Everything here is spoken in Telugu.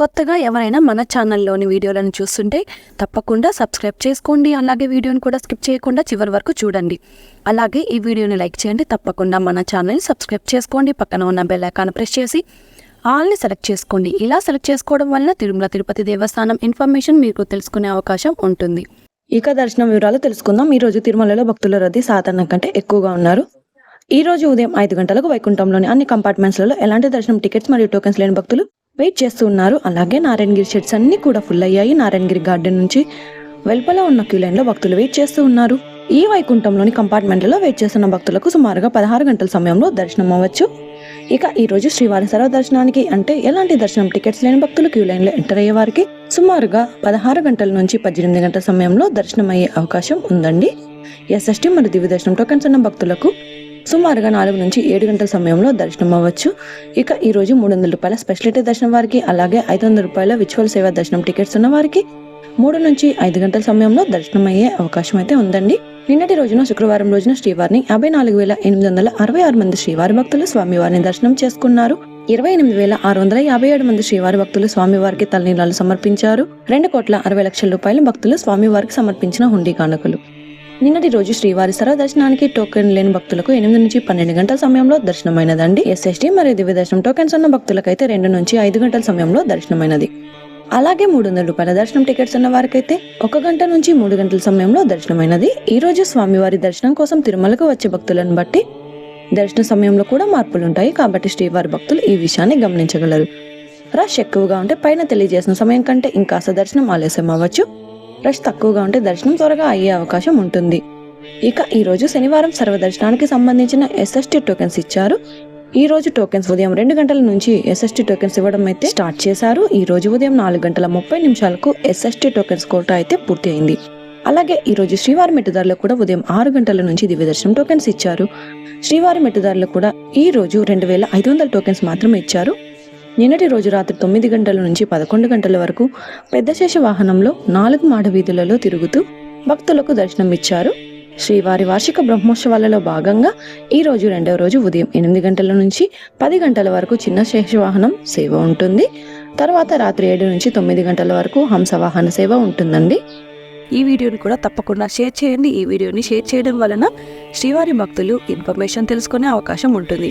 కొత్తగా ఎవరైనా మన ఛానల్లోని వీడియోలను చూస్తుంటే తప్పకుండా సబ్స్క్రైబ్ చేసుకోండి. అలాగే వీడియోని కూడా స్కిప్ చేయకుండా చివరి వరకు చూడండి. అలాగే ఈ వీడియోని లైక్ చేయండి. తప్పకుండా మన ఛానల్ని సబ్స్క్రైబ్ చేసుకోండి. పక్కన ఉన్న బెల్ ఐకాన్ ప్రెస్ చేసి ఆల్ని సెలెక్ట్ చేసుకోండి. ఇలా సెలెక్ట్ చేసుకోవడం వలన తిరుమల తిరుపతి దేవస్థానం ఇన్ఫర్మేషన్ మీకు తెలుసుకునే అవకాశం ఉంటుంది. ఇక దర్శనం వివరాలు తెలుసుకుందాం. ఈ రోజు తిరుమలలో భక్తుల రద్దీ సాధారణం కంటే ఎక్కువగా ఉన్నారు. ఈ రోజు ఉదయం ఐదు గంటలకు వైకుంఠంలోని అన్ని కంపార్ట్మెంట్స్లలో ఎలాంటి దర్శనం టికెట్స్ మరియు టోకెన్స్ లేని భక్తులు వెయిట్ చేస్తూ ఉన్నారు. అలాగే నారాయణగిరి షెడ్స్ అన్ని కూడా ఫుల్ అయ్యాయి. నారాయణగిరి గార్డెన్ నుంచి వెలుపల ఉన్న క్యూ లైన్లో భక్తులు వెయిట్ చేస్తూ ఉన్నారు. ఈ వైకుంఠంలోని కంపార్ట్మెంట్లలో వెయిట్ చేస్తున్న భక్తులకు సుమారుగా పదహారు గంటల సమయంలో దర్శనం అవ్వచ్చు. ఇక ఈ రోజు శ్రీవారి సర్వ దర్శనానికి అంటే ఎలాంటి దర్శనం టికెట్స్ లేని భక్తులు క్యూ లైన్లో ఎంటర్ అయ్యే వారికి సుమారుగా పదహారు గంటల నుంచి పద్దెనిమిది గంటల సమయంలో దర్శనం అయ్యే అవకాశం ఉందండి. ఎస్ఎస్టీ మరియు దివ్య దర్శనం టోకెన్స్ ఉన్న భక్తులకు సుమారుగా నాలుగు నుంచి ఏడు గంటల సమయంలో దర్శనం అవ్వచ్చు. ఇక ఈ రోజు మూడు వందల రూపాయల స్పెషాలిటీ దర్శనం వారికి అలాగే ఐదు వందల రూపాయల విచువల్ సేవ దర్శనం టికెట్స్ ఉన్న వారికి మూడు నుంచి ఐదు గంటల సమయంలో దర్శనం అయ్యే అవకాశం అయితే ఉందండి. నిన్నటి రోజున శుక్రవారం రోజున శ్రీవారిని యాభై నాలుగు వేల ఎనిమిది వందల అరవై ఆరు మంది శ్రీవారి భక్తులు స్వామివారిని దర్శనం చేసుకున్నారు. ఇరవై ఎనిమిది వేల ఆరు వందల యాభై ఏడు మంది శ్రీవారి భక్తులు స్వామివారికి తలనీలాలు సమర్పించారు. రెండు కోట్ల అరవై లక్షల రూపాయల భక్తులు స్వామివారికి సమర్పించిన హుండీ కానుకలు. నిన్నటి రోజు శ్రీవారి సర్వ దర్శనానికి టోకెన్ లేని భక్తులకు ఎనిమిది నుంచి పన్నెండు గంటల సమయంలో దర్శనమైనదండి. ఎస్ఎస్టీ మరియు దివ్య దర్శనం టోకెన్స్ ఉన్న భక్తులకైతే రెండు నుంచి ఐదు గంటల సమయంలో దర్శనమైనది. అలాగే మూడు వందల రూపాయల దర్శనం టికెట్స్ ఉన్న వారికైతే ఒక గంట నుంచి మూడు గంటల సమయంలో దర్శనమైనది. ఈ రోజు స్వామివారి దర్శనం కోసం తిరుమలకు వచ్చే భక్తులను బట్టి దర్శన సమయంలో కూడా మార్పులు ఉంటాయి కాబట్టి శ్రీవారి భక్తులు ఈ విషయాన్ని గమనించగలరు. రష్ ఎక్కువగా ఉంటే పైన తెలియజేసిన సమయం కంటే ఇంకాస్త దర్శనం ఆలస్యం అవ్వచ్చు రష్ తక్కువగా ఉంటే దర్శనం త్వరగా అయ్యే అవకాశం ఉంటుంది. ఇక ఈరోజు శనివారం సర్వదర్శనానికి సంబంధించిన ఎస్ఎస్టీ టోకెన్స్ ఇచ్చారు. ఈ రోజు టోకెన్స్ ఉదయం రెండు గంటల నుంచి ఎస్ఎస్టీ టోకెన్స్ ఇవ్వడం అయితే స్టార్ట్ చేశారు. ఈ రోజు ఉదయం నాలుగు గంటల ముప్పై నిమిషాలకు ఎస్ఎస్టీ టోకెన్స్ కోట అయితే పూర్తి అయింది. అలాగే ఈ రోజు శ్రీవారి మెట్టుదారులకు కూడా ఉదయం ఆరు గంటల నుంచి దివ్య దర్శనం టోకెన్స్ ఇచ్చారు. శ్రీవారి మెట్టుదారులకు కూడా ఈ రోజు రెండు వేల ఐదు వందల టోకెన్స్ మాత్రమే ఇచ్చారు. నిన్నటి రోజు రాత్రి తొమ్మిది గంటల నుంచి పదకొండు గంటల వరకు పెద్ద శేష వాహనంలో నాలుగు మాడ వీధులలో తిరుగుతూ భక్తులకు దర్శనం ఇచ్చారు శ్రీవారి వార్షిక బ్రహ్మోత్సవాలలో భాగంగా ఈ రోజు రెండవ రోజు ఉదయం ఎనిమిది గంటల నుంచి పది గంటల వరకు చిన్న శేషవాహనం సేవ ఉంటుంది. తర్వాత రాత్రి ఏడు నుంచి తొమ్మిది గంటల వరకు హంసవాహన సేవ ఉంటుందండి. ఈ వీడియోని కూడా తప్పకుండా షేర్ చేయండి. ఈ వీడియోని షేర్ చేయడం వలన శ్రీవారి భక్తులు ఇన్ఫర్మేషన్ తెలుసుకునే అవకాశం ఉంటుంది.